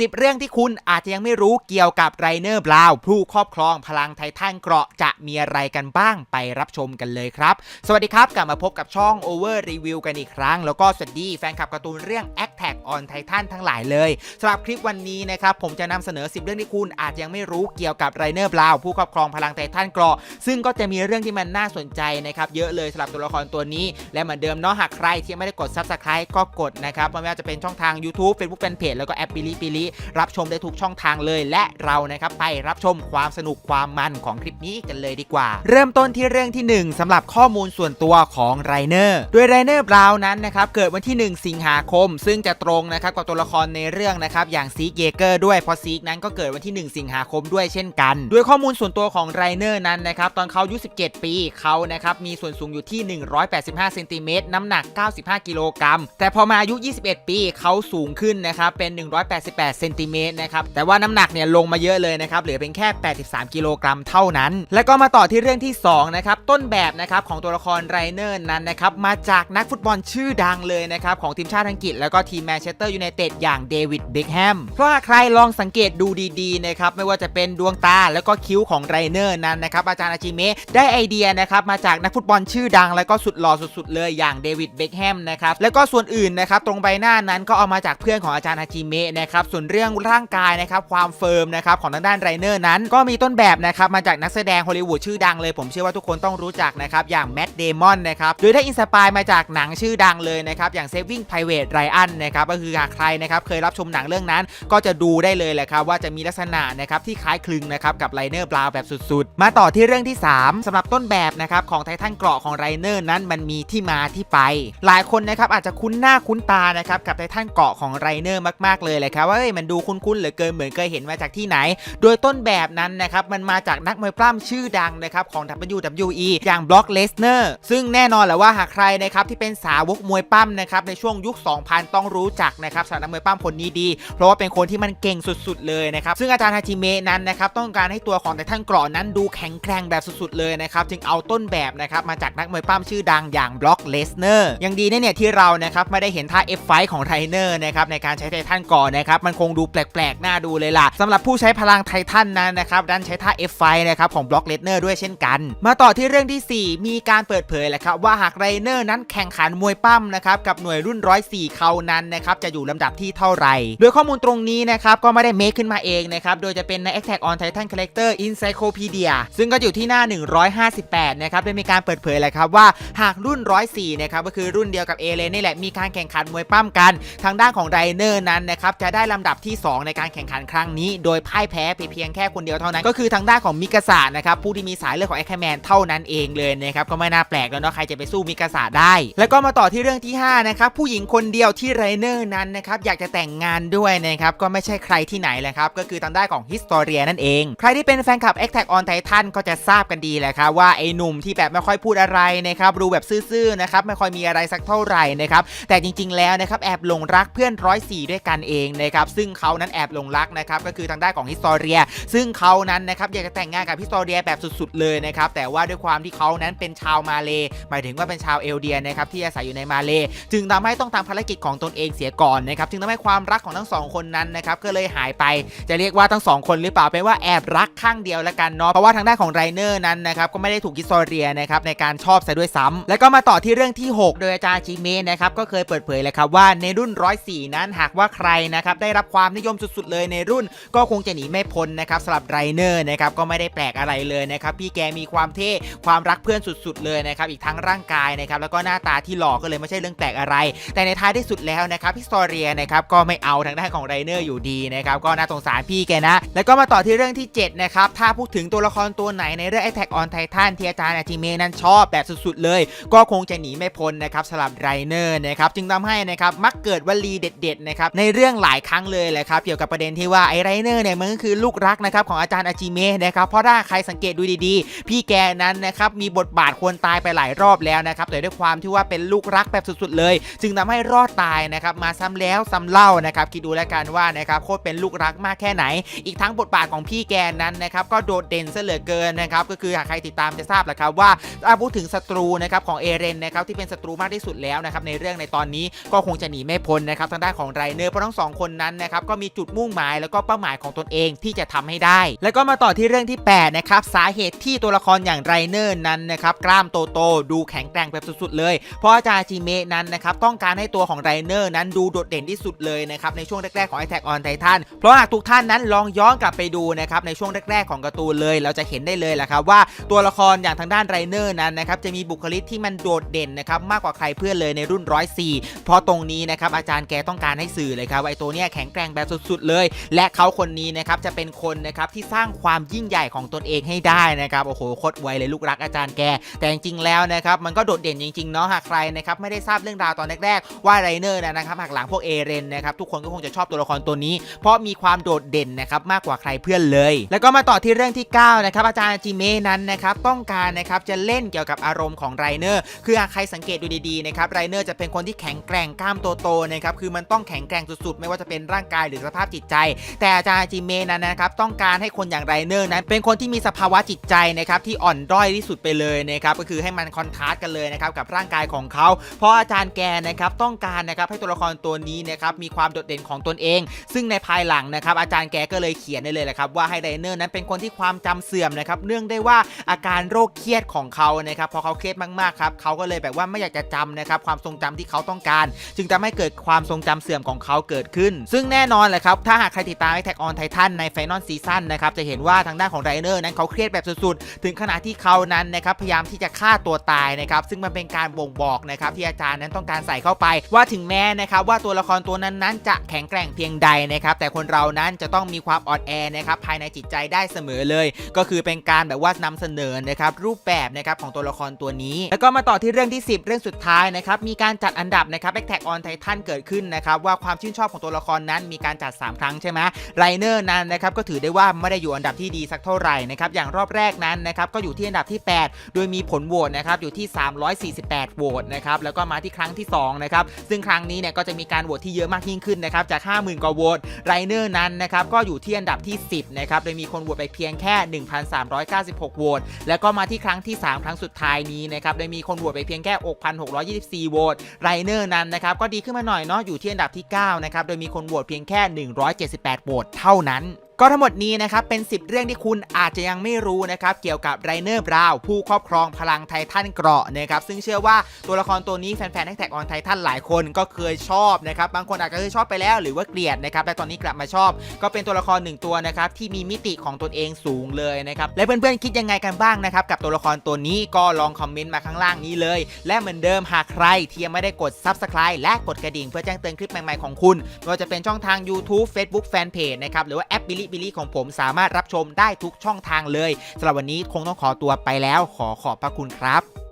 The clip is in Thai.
10 เรื่องที่คุณอาจจะยังไม่รู้เกี่ยวกับไรเนอร์บราวผู้ครอบครองพลังไททันเกราะจะมีอะไรกันบ้างไปรับชมกันเลยครับ สวัสดีครับกลับมาพบกับช่อง Over Review กันอีกครั้ง แล้วก็สวัสดีแฟนคลับการ์ตูนเรื่อง Attack on Titan ทั้งหลายเลยสำหรับคลิปวันนี้นะครับผมจะนำเสนอ 10 เรื่องที่คุณอาจจะยังไม่รู้เกี่ยวกับไรเนอร์บราวผู้ครอบครองพลังไททันเกราะซึ่งก็จะมีเรื่องที่มันน่าสนใจนะครับเยอะเลยสำหรับตัวละครตัวนี้ และเหมือนเดิมเนาะหากใครที่ยังไม่ได้กด Subscribe ก็กดนะครับไม่ว่าจะเป็นช่องทาง YouTube Facebook Fanpage แล้วก็แอปปิลิปิลิรับชมได้ทุกช่องทางเลย และเรานะครับไปรับชมความสนุกความมันของคลิปนี้กันเลยดีกว่า เริ่มต้นที่เรื่องที่ 1สำหรับข้อมูลส่วนตัวของไรเนอร์โดยไรเนอร์บราวนั้นนะครับเกิดวันที่ 1 สิงหาคม ซึ่งจะตรงนะครับกับตัวละครในเรื่องนะครับอย่างซีกเยเกอร์ด้วยเพราะซีกนั้นก็เกิดวันที่ 1 สิงหาคมด้วยเช่นกัน ด้วยข้อมูลส่วนตัวของไรเนอร์นั้นนะครับตอนเขาอายุ17 ปีเขานะครับมีส่วนสูงอยู่ที่ 185เซนติเมตรน้ำหนัก 95 กิโลกรัมแต่พอมาอายุ 21 ปีเขาสูงขึ้นนะครับเป็น 188เซนติเมตรนะครับแต่ว่าน้ำหนักเนี่ยลงมาเยอะเลยนะครับเหลือเป็นแค่ 83 กิโลกรัมเท่านั้น แล้วก็มาต่อที่เรื่องที่2นะครับต้นแบบนะครับของตัวละครไรเนอร์นั้นนะครับมาจากนักฟุตบอลชื่อดังเลยนะครับของทีมชาติอังกฤษ แล้วก็ทีมแมนเชสเตอร์ยูไนเต็ดอย่างเดวิดเบคแฮมเพราะหากใครลองสังเกตดูดีๆนะครับไม่ว่าจะเป็นดวงตาแล้วก็คิ้วของไรเนอร์นั้นนะครับอาจารย์อาจิเมะได้ไอเดียนะครับมาจากนักฟุตบอลชื่อดัง แล้วก็สุดหล่อสุดๆเลยอย่างเดวิดเบคแฮมนะครับแล้วก็ส่วนอื่นนะครับตรงใบหน้านั้นก็เอามาจากเพื่อนของอาจารย์อาจิเมะนะครับส่วนเรื่องร่างกายนะครับความเฟิร์มนะครับของทางด้านไรเนอร์นั้น ก็มีต้นแบบนะครับมาจากนักแสดงฮอลลีวูดชื่อดังเลย ผมเชื่อว่าทุกคนต้องรู้จักนะครับอย่างแม t เดมอนนะครับโดยได้อินสปายมาจากหนังชื่อดังเลยนะครับอย่าง Saving Private Ryan นนะครับก็คือหากใครนะครับเคยรับชมหนังเรื่องนั้น ก็จะดูได้เลยแหละครับว่าจะมีลักษณะนะครับที่คล้ายคลึงนะครับกับไรเนอร์บราวแบบสุดๆ มาต่อที่เรื่องที่ 3สำหรับต้นแบบนะครับของไททันเกราะของไรเนอร์นั้นมันมีที่มาที่ไป หลายคนนะครับอาจจะคุ้นหน้าคุ้นตานะครับกับไททันเกราะของไรเนอร์มากๆเลยแหละครับว่ามันดูคุ้นๆเหลือเกินเหมือนเคยเห็นมาจากที่ไหน โดยต้นแบบนั้นนะครับมันมาจากนักมวยปล้ำชื่อดังนะครับของ WWE อย่างบล็อกเลสเนอร์ซึ่งแน่นอนแหละว่าหากใครนะครับที่เป็นสาวกมวยปล้ำนะครับในช่วงยุค 2000 ต้องรู้จักนะครับสำหรับนักมวยปล้ำคนนี้ดี เพราะว่าเป็นคนที่มันเก่งสุดๆเลยนะครับซึ่งอาจารย์ฮาจิเมะนั้นนะครับต้องการให้ตัวของไททันเกราะนั้นดูแข็งแกร่งแบบสุดๆเลยนะครับจึงเอาต้นแบบนะครับมาจากนักมวยปล้ำชื่อดังอย่างบล็อกเลสเนอร์ยังดีเนี่ยที่เรานะครับไม่ได้เห็นท่า F5 ของไทเนอร์นะครับในการใช้ไททันกราะนะครับมันคงดูแปลกๆน่าดูเลยล่ะสำหรับผู้ใช้พลังไททันนั้นนะครับดันใช้ท่า F5 นะครับของบล็อกเลสเนอร์ด้วยเช่นกัน มาต่อที่เรื่องที่ 4 มีการเปิดเผยแหละครับว่าหากไรเนอร์นั้นแข่งขันมวยปั้มนะครับกับหน่วยรุ่น 104 เขานั้นนะครับจะอยู่ลำดับที่เท่าไหร่ โดยข้อมูลตรงนี้นะครับก็ไม่ได้เมคขึ้นมาเองนะครับโดยจะเป็นใน Attack on Titan Character Encyclopedia ซึ่งก็อยู่ที่หน้า 158 นะครับได้มีการเปิดเผยแหละครับว่าหากรุ่น 104 นะครับก็คือรุ่นเดียวกับเอเลนนี่แหละมีการแข่งขันมวยปั้มกัน ทางด้านของไรเนอร์นั้นนะครับจะได้ลำดับที่ 2 ในการแข่งขันครั้งนี้ โดยพ่ายแพ้เพียงแค่คนเดียวเท่านั้น ก็คือทางด้านของมิกาสะนะครับผู้ที่มีสายเลือดของแอคแมนเท่านั้นเองเลยนะครับก็ไม่น่าแปลกแล้วเนาะใครจะไปสู้มิกาสะได้ แล้วก็มาต่อที่เรื่องที่5นะครับผู้หญิงคนเดียวที่ไรเนอร์นั้นนะครับอยากจะแต่งงานด้วยนะครับก็ไม่ใช่ใครที่ไหนแหละครับก็คือทางด้านของฮิสตอเรียนั่นเอง ใครที่เป็นแฟนคลับ Attack on Titan ก็จะทราบกันดีแหละครับว่าไอ้หนุ่มที่แบบไม่ค่อยพูดอะไรนะครับดูแบบซื่อๆนะครับไม่ค่อยมีอะไรสักเท่าไหร่นะครับแต่จริงๆแล้วนะครับแอบหลงรักเพื่อนร้อยสี่ด้วยกันเองนะครับซึ่งเขานั้นแอบหลงรักนะครับก็คือทางด้านของฮิสตอเรีย ซึ่งเขานั้นนะครับอยากจะแต่งงานกับฮิสตอเรียแบบสุดๆเลยนะครับแต่ว่าด้วยความที่เขานั้นเป็นชาวมาเลหมายถึงว่าเป็นชาวเอลเดียนะครับที่อาศัยอยู่ในมาเลจึงทำให้ต้องทำภารกิจของตนเองเสียก่อนนะครับจึงทำให้ความรักของทั้งสองคนนั้นนะครับก็เลยหายไป จะเรียกว่าทั้งสองคนหรือเปล่าเป็นว่าแอบรักข้างเดียวล้วกันเนาะเพราะว่าทางด้านของไรเนอร์นั้นนะครับก็ไม่ได้ถูกฮิสตอเรียนะครับในการชอบซะด้วยซ้ำแล้วก็มาต่อที่เรื่องที่ 6 โดยอาจารย์จิเมะนะครับก็เคยเปิดเผยเลยครับว่าในรุ่น 104 นั้นหากว่าใครนะครับได้รับความนิยมสุดๆเลยในรุ่น ก็คงจะหนีไม่พ้นนะครับสำหรับไรเนอร์นะครับก็ไม่ได้แปลกอะไรเลยนะครับพี่แกมีความเท่ความรักเพื่อนสุดๆเลยนะครับอีกทั้งร่างกายนะครับแล้วก็หน้าตาที่หล่อก็เลยไม่ใช่เรื่องแปลกอะไร แต่ในท้ายที่สุดแล้วนะครับฮิสตอเรียนะครับก็ไม่เอาทางด้านของไรเนอร์อยู่ดีนะครับก็น่าสงสารพี่แกนะ แล้วก็มาต่อที่เรื่องที่7นะครับถ้าพูดถึงตัวละครตัวไหนในเรื่อง Attack on Titan ที่อาจารย์อาจิเมะนั้นชอบแบบสุดๆเลย ก็คงจะหนีไม่พ้นนะครับสำหรับไรเนอร์นะครับจึงทำให้นะครับมักเกิดวลีเด็ดๆนะครับในเรื่องหลายครั้งเลยแหละครับเกี่ยวกับประเด็นที่ว่าไอ้ไรเนอร์เนี่ยมันก็คือลูกรักนะครับของอาจารย์อาจิเมะนะครับเพราะถ้าใครสังเกตดูดีๆ พี่แกนั้นนะครับมีบทบาทควรตายไปหลายรอบแล้วนะครับแต่ด้วยความที่ว่าเป็นลูกรักแบบสุดๆเลย จึงทำให้รอดตายนะครับมาซ้ำแล้วซ้ำเล่านะครับคิดดูแล้วกันว่านะครับโคตรเป็นลูกรักมากแค่ไหน อีกทั้งบทบาทของพี่แกนั้นนะครับก็โดดเด่นซะเหลือเกินนะครับก็คือหากใครติดตามจะทราบแหละครับว่าถ้าพูดถึงศัตรูนะครับของเอเรนนะครับที่เป็นศัตรูมากที่สุดแล้วนะครับในเรื่องในตอนนี้ก็คงจะหนีไม่พ้นนะครับทางด้านของไรเนอร์เพราะทั้งสองคนนั้นนะครับก็มีจุดมุ่งหมายแล้วก็เป้าหมายของตนเองที่จะทำให้ได้ แล้วก็มาต่อที่เรื่องที่8นะครับสาเหตุที่ตัวละครอย่างไรเนอร์นั้นนะครับกล้ามโตๆดูแข็งแกร่งแบบสุดๆเลย เพราะอาจารย์จิเมะนั้นนะครับต้องการให้ตัวของไรเนอร์นั้นดูโดดเด่นที่สุดเลยนะครับในช่วงแรกๆของ Attack on Titan เพราะหากทุกท่านนั้นลองย้อนกลับไปดูนะครับในช่วงแรกๆของการ์ตูนเลย เราจะเห็นได้เลยแหละครับว่าตัวละครอย่างทางด้านไรเนอร์นั้นนะครับจะมีบุคลิกที่มันโดดเด่นนะครับมากกว่าใครเพื่อนเลยในรุ่น104เพราะตรงนี้นะครับอาจารย์แกต้องการให้สื่อเลยครับไอตัวเนี้ยแข็งกร่งแบบสุดๆเลย และเขาคนนี้นะครับจะเป็นคนนะครับที่สร้างความยิ่งใหญ่ของตนเองให้ได้นะครับโอ้โหโคตรไวเลยลูกรักอาจารย์แก แต่จริงๆแล้วนะครับมันก็โดดเด่นจริงๆเนาะหากใครนะครับไม่ได้ทราบเรื่องราวตอนแรกๆว่าไรเนอร์นะครับหากหลังพวกเอเรนนะครับทุกคนก็คงจะชอบตัวละครตัวนี้ เพราะมีความโดดเด่นนะครับมากกว่าใครเพื่อนเลย แล้วก็มาต่อที่เรื่องที่9นะครับอาจารย์จิเมนั้นนะครับต้องการนะครับจะเล่นเกี่ยวกับอารมณ์ของไรเนอร์คือหากใครสังเกตดูดีๆนะครับไรเนอร์จะเป็นคนที่แข็งแกร่งกล้ามโตๆนะครับคือมันต้องแข็งแกร่งสุดๆ ไม่ว่าจะเป็นร่างกายหรือสภาพจิตใจ แต่อาจารย์จิเมนั้นนะครับต้องการให้คนอย่างไรเนอร์นั้น เป็นคนที่มีสภาวะจิตใจนะครับที่อ่อนด้อยที่สุดไปเลยนะครับก็คือให้มันคอนทราสต์กันเลยนะครับกับร่างกายของเขา เพราะอาจารย์แกนะครับต้องการนะครับให้ตัวละครตัวนี้นะครับมีความโดดเด่นของตนเอง ซึ่งในภายหลังนะครับอาจารย์แกก็เลยเขียนได้เลยแหละครับว่าให้ไรเนอร์นั้นเป็นคนที่ความจำเสื่อมนะครับเนื่องได้ว่าอาการโรคเครียดของเขานะครับพอเขาเครียดมากๆครับเขาก็เลยแบบว่าไม่อยากจะจำนะครับความทรงจำที่เขาต้องการ จึงทำให้เกิดความทรงจำเสื่อมของเขาเกิดขึ้น ซึ่งแน่นอนแหละครับ ถ้าหากใครติดตาม Attack on Titan ใน Final Season นะครับ จะเห็นว่าทางด้านของไรเนอร์นั้นเขาเครียดแบบสุดๆ ถึงขนาดที่เขานั้นนะครับ พยายามที่จะฆ่าตัวตายนะครับ ซึ่งมันเป็นการบ่งบอกนะครับ ที่อาจารย์นั้นต้องการใส่เข้าไป ว่าถึงแม้นะครับว่าตัวละครตัวนั้นนั้นจะแข็งแกร่งเพียงใดนะครับ แต่คนเรานั้นจะต้องมีความอ่อนแอนะครับภายในจิตใจได้เสมอเลย ก็คือเป็นการแบบว่านำเสนอนะครับรูปแบบนะครับของตัวละครตัวนี้ แล้วก็มาต่อที่เรื่องที่ 10 เรื่องสุดท้ายนะครับมีการจัดอันดับนะครับ Attack on Titan เกิดขึ้นนะครับว่าความชื่นชอบของตัวละครนั้นมีการจัด 3 ครั้งใช่ไหมไรเนอร์นั้นนะครับก็ถือได้ว่าไม่ได้อยู่อันดับที่ดีสักเท่าไหร่นะครับอย่างรอบแรกนั้นนะครับก็อยู่ที่อันดับที่ 8 โดยมีผลโหวตนะครับอยู่ที่ 348 โหวตนะครับแล้วก็มาที่ครั้งที่2นะครับซึ่งครั้งนี้เนี่ยก็จะมีการโหวตที่เยอะมากยิ่งขึ้นนะครับจาก 50,000กว่าโหวตไรเนอร์นั้นนะครับก็อยู่ที่อันดับที่ 10นะครับโดยมีคนโหวตไปเพียงแค่ 1,396 โหวตแล้วก็มาที่ครั้งที่ 3 ครั้งสุดท้ายนี้นะครับโดยมีคนโหวตไปเพียงแค่ 6,624 โหวตไรเนอร์นั้นนะครับก็ดีขึ้นมาหน่อยเนาะอยู่ที่อันดับที่9นะครับโดยมีคนโหวตเพียงแค่ 178โหวตเท่านั้น ก็ทั้งหมดนี้นะครับเป็น 10 เรื่องที่คุณอาจจะยังไม่รู้นะครับเกี่ยวกับไรเนอร์บราวผู้ครอบครองพลังไททันเกราะนะครับซึ่งเชื่อว่าตัวละครตัวนี้แฟนๆแท็กออนไททันหลายคนก็เคยชอบนะครับบางคนอาจจะเคยชอบไปแล้วหรือว่าเกลียดนะครับแต่ตอนนี้กลับมาชอบ ก็เป็นตัวละครหนึ่งตัวนะครับที่มีมิติของตนเองสูงเลยนะครับและเพื่อนๆคิดยังไงกันบ้างนะครับกับตัวละครตัวนี้ก็ลองคอมเมนต์มาข้างล่างนี้เลย และเหมือนเดิมหากใครที่ยังไม่ได้กด Subscribe และกดกระดิ่งเพื่อแจ้งเตือนคลิปใหม่ๆของคุณไม่ว่าจะเป็นช่องทาง YouTube Facebook Fanpage นะครับหรือว่าแอปบิลบิลี่ของผมสามารถรับชมได้ทุกช่องทางเลยสำหรับวันนี้คงต้องขอตัวไปแล้ว ขอขอบพระคุณครับ